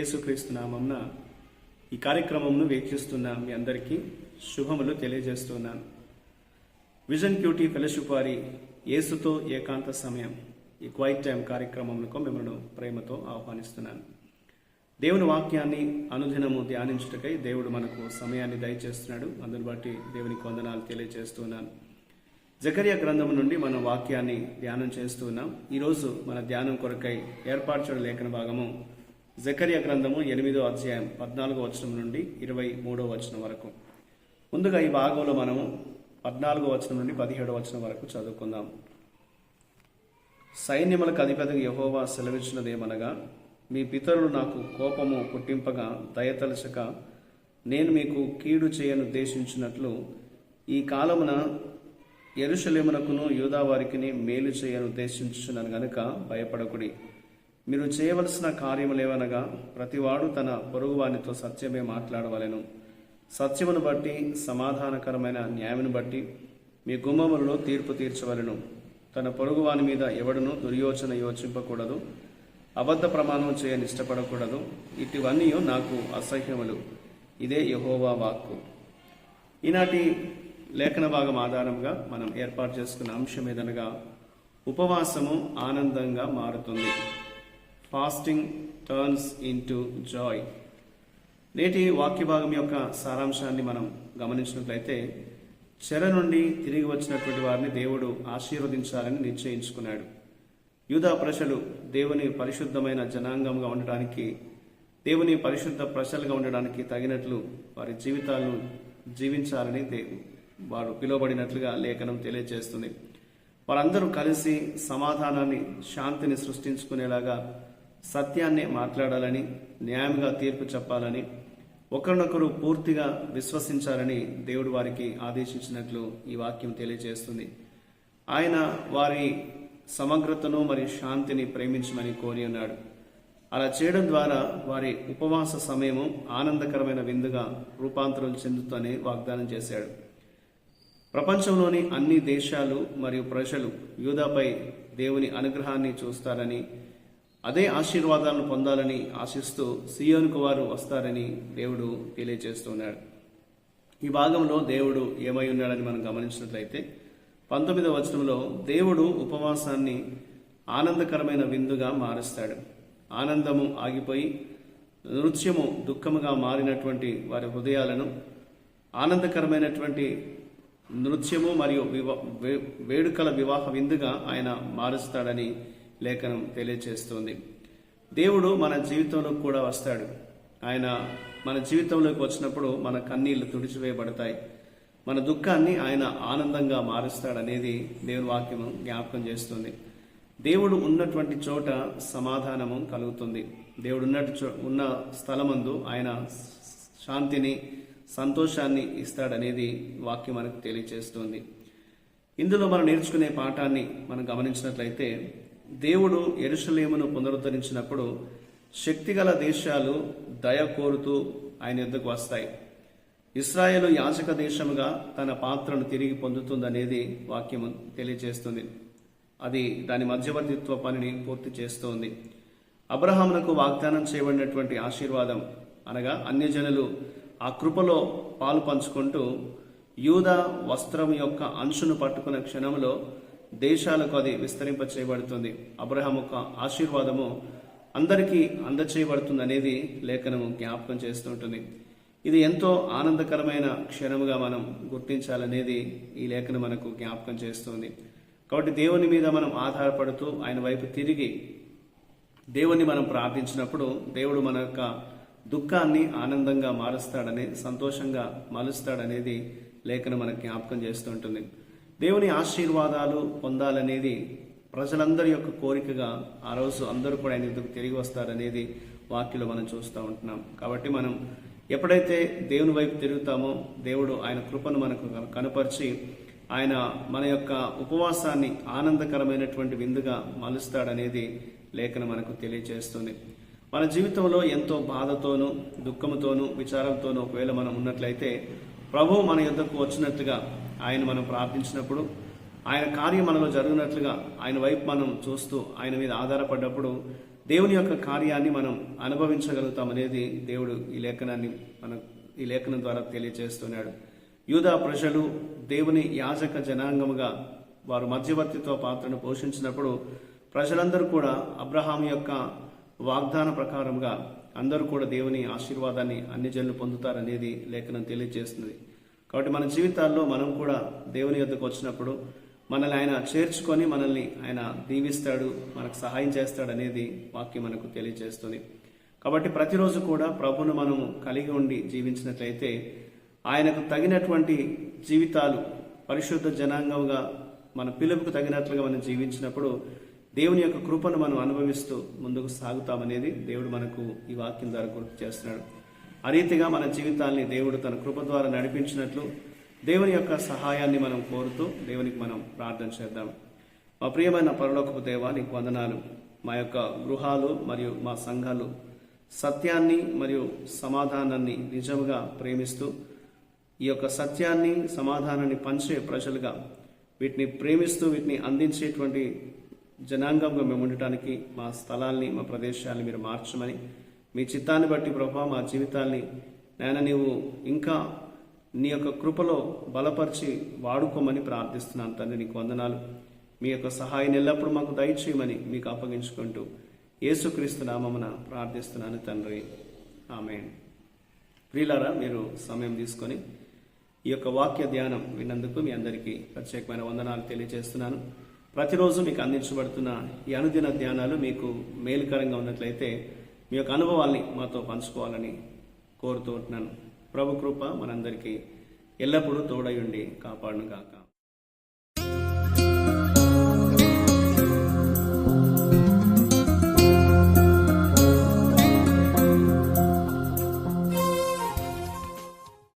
యేసుక్రీస్తు నామంన ఈ కార్యక్రమంను వీక్షిస్తున్న మీ అందరికీ శుభములు తెలియజేస్తున్నాను. విజన్ క్యూటీ ఫెలోషిప్ వారి యేసుతో ఏకాంత సమయం ఈ క్వైట్ టైం కార్యక్రమంకు మిమ్మల్ని ప్రేమతో ఆహ్వానిస్తున్నాను. దేవుని వాక్యాన్ని అనుదినము ధ్యానించుటకై దేవుడు మనకు సమయాన్ని దయచేస్తున్నాడు. అందును బట్టి దేవునికి వందనాలు తెలియజేస్తున్నాను. జకర్య గ్రంథం నుండి మన వాక్యాన్ని ధ్యానం చేస్తున్నాం ఈరోజు మన ధ్యానం కొరకై ఏర్పాటు చేయడం లేఖన భాగము జకర్య గ్రంథము ఎనిమిదో అధ్యాయం పద్నాలుగో వచనం నుండి ఇరవై మూడో వచనం వరకు. ముందుగా ఈ భాగంలో మనము పద్నాలుగో వచనం నుండి పదిహేడో వచనం వరకు చదువుకుందాం. సైన్యములకు అధిపతికి యహోవా సెలవిచ్చినదేమనగా మీ పితరులు నాకు కోపము పుట్టింపగా దయతలచక నేను మీకు కీడు చేయను ఉద్దేశించినట్లు ఈ కాలమున ఎరుషలేమునకును యూదావారికిని మేలు చేయను ఉద్దేశించున్నాను గనుక భయపడకుడి. మీరు చేయవలసిన కార్యములేవనగా ప్రతివాడు తన పొరుగువానితో సత్యమే మాట్లాడవలెను. సత్యమును బట్టి సమాధానకరమైన న్యాయమును బట్టి మీ గుమ్మములలో తీర్పు తీర్చవలెను. తన పొరుగువాని మీద ఎవడును దుర్యోచన యోచింపకూడదు. అబద్ధ ప్రమాణం చేయని ఇష్టపడకూడదు ఇటువన్నీ నాకు అసహ్యములు. ఇదే యహోవా వాక్కు. ఈనాటి లేఖన భాగం ఆధారంగా మనం ఏర్పాటు చేసుకున్న అంశం ఏదనగా ఉపవాసము ఆనందంగా మారుతుంది. ఫాస్టింగ్ టర్న్స్ ఇంటూ జాయ్ నేటి వాక్య భాగం యొక్క సారాంశాన్ని మనం గమనించినట్లయితే చెర నుండి తిరిగి వచ్చినటువంటి వారిని దేవుడు ఆశీర్వదించాలని నిశ్చయించుకున్నాడు. యూదా ప్రజలు దేవుని పరిశుద్ధమైన జనాంగంగా ఉండడానికి దేవుని పరిశుద్ధ ప్రజలుగా ఉండడానికి తగినట్లు వారి జీవితాలను జీవించాలని వారు పిలువబడినట్లుగా లేఖనం తెలియజేస్తుంది. వారందరూ కలిసి సమాధానాన్ని శాంతిని సృష్టించుకునేలాగా సత్యాన్ని మాట్లాడాలని న్యాయంగా తీర్పు చెప్పాలని ఒకరినొకరు పూర్తిగా విశ్వసించాలని దేవుడు వారికి ఆదేశించినట్లు ఈ వాక్యం తెలియజేస్తుంది. ఆయన వారి సమగ్రతను మరియు శాంతిని ప్రేమించమని కోరి ఉన్నాడు. అలా చేయడం ద్వారా వారి ఉపవాస సమయము ఆనందకరమైన విందుగా రూపాంతరం చెందుతూనే వాగ్దానం చేశాడు. ప్రపంచంలోని అన్ని దేశాలు మరియు ప్రజలు యూదాపై దేవుని అనుగ్రహాన్ని చూస్తారని అదే ఆశీర్వాదాలను పొందాలని ఆశిస్తూ సియోనుకు వారు వస్తారని దేవుడు తెలియజేస్తున్నాడు ఈ భాగంలో దేవుడు ఏమై ఉన్నాడని మనం గమనించినట్లయితే పంతొమ్మిదవ వచనంలో దేవుడు ఉపవాసాన్ని ఆనందకరమైన విందుగా మారుస్తాడు. ఆనందము ఆగిపోయి నృత్యము దుఃఖముగా మారినటువంటి వారి హృదయాలను ఆనందకరమైనటువంటి నృత్యము మరియు వివా వే- వేడుకల వివాహ విందుగా ఆయన మారుస్తాడని లేఖనం తెలియజేస్తుంది దేవుడు మన జీవితంలో కూడా వస్తాడు. ఆయన మన జీవితంలోకి వచ్చినప్పుడు మన కన్నీళ్ళు తుడిచివేయబడతాయి. మన దుఃఖాన్ని ఆయన ఆనందంగా మారుస్తాడనేది దేవుని వాక్యము జ్ఞాపకం చేస్తుంది. దేవుడు ఉన్నటువంటి చోట సమాధానము కలుగుతుంది. దేవుడు ఉన్నట్టు చో ఉన్న స్థలమందు ఆయన శాంతిని సంతోషాన్ని ఇస్తాడనేది వాక్యం మనకు తెలియజేస్తుంది ఇందులో మనం నేర్చుకునే పాఠాన్ని మనం గమనించినట్లయితే దేవుడు ఎరుసలేమును పునరుద్ధరించినప్పుడు శక్తిగల దేశాలు దయ కోరుతూ ఆయన ఎద్దుకు వస్తాయి. ఇస్రాయేల్ యాజక దేశముగా తన పాత్రను తిరిగి పొందుతుందనేది వాక్యము తెలియజేస్తుంది. అది దాని మధ్యవర్తిత్వ పనిని పూర్తి చేస్తోంది. అబ్రహామునకు వాగ్దానం చేయబడినటువంటి ఆశీర్వాదం అనగా అన్యజనులు ఆ కృపలో పాలు పంచుకుంటూ యూద వస్త్రం యొక్క అంశును పట్టుకున్న క్షణంలో దేశాలకు అది విస్తరింప చేయబడుతుంది అబ్రహాం యొక్క ఆశీర్వాదము అందరికీ అందచేయబడుతుంది అనేది లేఖనము జ్ఞాపకం చేస్తుంటుంది ఇది ఎంతో ఆనందకరమైన క్షణముగా మనం గుర్తించాలనేది ఈ లేఖనం మనకు జ్ఞాపకం చేస్తుంది. కాబట్టి దేవుని మీద మనం ఆధారపడుతూ ఆయన వైపు తిరిగి దేవుణ్ణి మనం ప్రార్థించినప్పుడు దేవుడు మన యొక్క దుఃఖాన్ని ఆనందంగా మారుస్తాడని సంతోషంగా మలుస్తాడనేది లేఖను మనకు జ్ఞాపకం చేస్తుంటుంది దేవుని ఆశీర్వాదాలు పొందాలనేది ప్రజలందరి యొక్క కోరికగా ఆ రోజు అందరూ కూడా ఆయన ఎందుకు తిరిగి వస్తారనేది వాక్యలో మనం చూస్తూ ఉంటున్నాం. కాబట్టి మనం ఎప్పుడైతే దేవుని వైపు తిరుగుతామో దేవుడు ఆయన కృపను మనకు కనపరిచి ఆయన మన యొక్క ఉపవాసాన్ని ఆనందకరమైనటువంటి విందుగా మలుస్తాడనేది లేఖన మనకు తెలియజేస్తుంది. మన జీవితంలో ఎంతో బాధతోనూ దుఃఖంతోనూ విచారంతోనూ ఒకవేళ మనం ఉన్నట్లయితే ప్రభు మన యుద్ధకు వచ్చినట్టుగా ఆయన మనం ప్రార్థించినప్పుడు ఆయన కార్యం మనలో జరిగినట్లుగా ఆయన వైపు మనం చూస్తూ ఆయన మీద ఆధారపడ్డప్పుడు దేవుని యొక్క కార్యాన్ని మనం అనుభవించగలుగుతాం అనేది దేవుడు ఈ లేఖనాన్ని మన ఈ లేఖనం ద్వారా తెలియజేస్తున్నాడు యూదా ప్రజలు దేవుని యాజక జనాంగముగా వారు మధ్యవర్తిత్వ పాత్రను పోషించినప్పుడు ప్రజలందరూ కూడా అబ్రహాం యొక్క వాగ్దాన ప్రకారంగా అందరూ కూడా దేవుని ఆశీర్వాదాన్ని అన్ని జనులు పొందుతారనేది లేఖనం తెలియజేస్తుంది కాబట్టి మన జీవితాల్లో మనం కూడా దేవుని యొద్దకు వచ్చినప్పుడు మనల్ని ఆయన చేర్చుకొని మనల్ని ఆయన దీవిస్తాడు మనకు సహాయం చేస్తాడు అనేది వాక్యం మనకు తెలియజేస్తుంది. కాబట్టి ప్రతిరోజు కూడా ప్రభును మనము కలిగి ఉండి జీవించినట్లయితే ఆయనకు తగినటువంటి జీవితాలు పరిశుద్ధ జనాంగంగా మన పిలుపుకు తగినట్లుగా మనం జీవించినప్పుడు దేవుని యొక్క కృపను మనం అనుభవిస్తూ ముందుకు సాగుతామనేది దేవుడు మనకు ఈ వాక్యం ద్వారా గుర్తు చేస్తున్నాడు. ఆ రీతిగా మన జీవితాల్ని దేవుడు తన కృప ద్వారా నడిపించినట్లు దేవుని యొక్క సహాయాన్ని మనం కోరుతూ దేవునికి మనం ప్రార్థన చేద్దాం. మా ప్రియమైన పరలోకపు దేవా నీకు వందనాలు. మా యొక్క గృహాలు మరియు మా సంఘాలు సత్యాన్ని మరియు సమాధానాన్ని నిజముగా ప్రేమిస్తూ ఈ యొక్క సత్యాన్ని సమాధానాన్ని పంచే ప్రజలుగా వీటిని ప్రేమిస్తూ వీటిని అందించేటువంటి జనాంగంగా మేము ఉండటానికి మా స్థలాల్ని మా ప్రదేశాన్ని మీరు మార్చమని మీ చిత్తాన్ని బట్టి ప్రభా మా జీవితాల్ని నాయన నీవు ఇంకా నీ యొక్క కృపలో బలపరిచి వాడుకోమని ప్రార్థిస్తున్నాను తండ్రి నీకు వందనాలు. మీ యొక్క సహాయం ఎల్లప్పుడూ మాకు దయచేయమని మీకు అప్పగించుకుంటూ యేసుక్రీస్తు నామమున ప్రార్థిస్తున్నాను తండ్రి. ఆమె ప్రియులారా మీరు సమయం తీసుకొని ఈ యొక్క వాక్య ధ్యానం విన్నందుకు మీ అందరికీ ప్రత్యేకమైన వందనాలు తెలియజేస్తున్నాను. ప్రతిరోజు మీకు అందించబడుతున్న ఈ అనుదిన ధ్యానాలు మీకు మేలుకరంగా ఉన్నట్లయితే మీ యొక్క అనుభవాల్ని మాతో పంచుకోవాలని కోరుతూ ఉంటున్నాను. ప్రభు కృప మనందరికీ ఎల్లప్పుడూ తోడయుండి కాపాడును కాక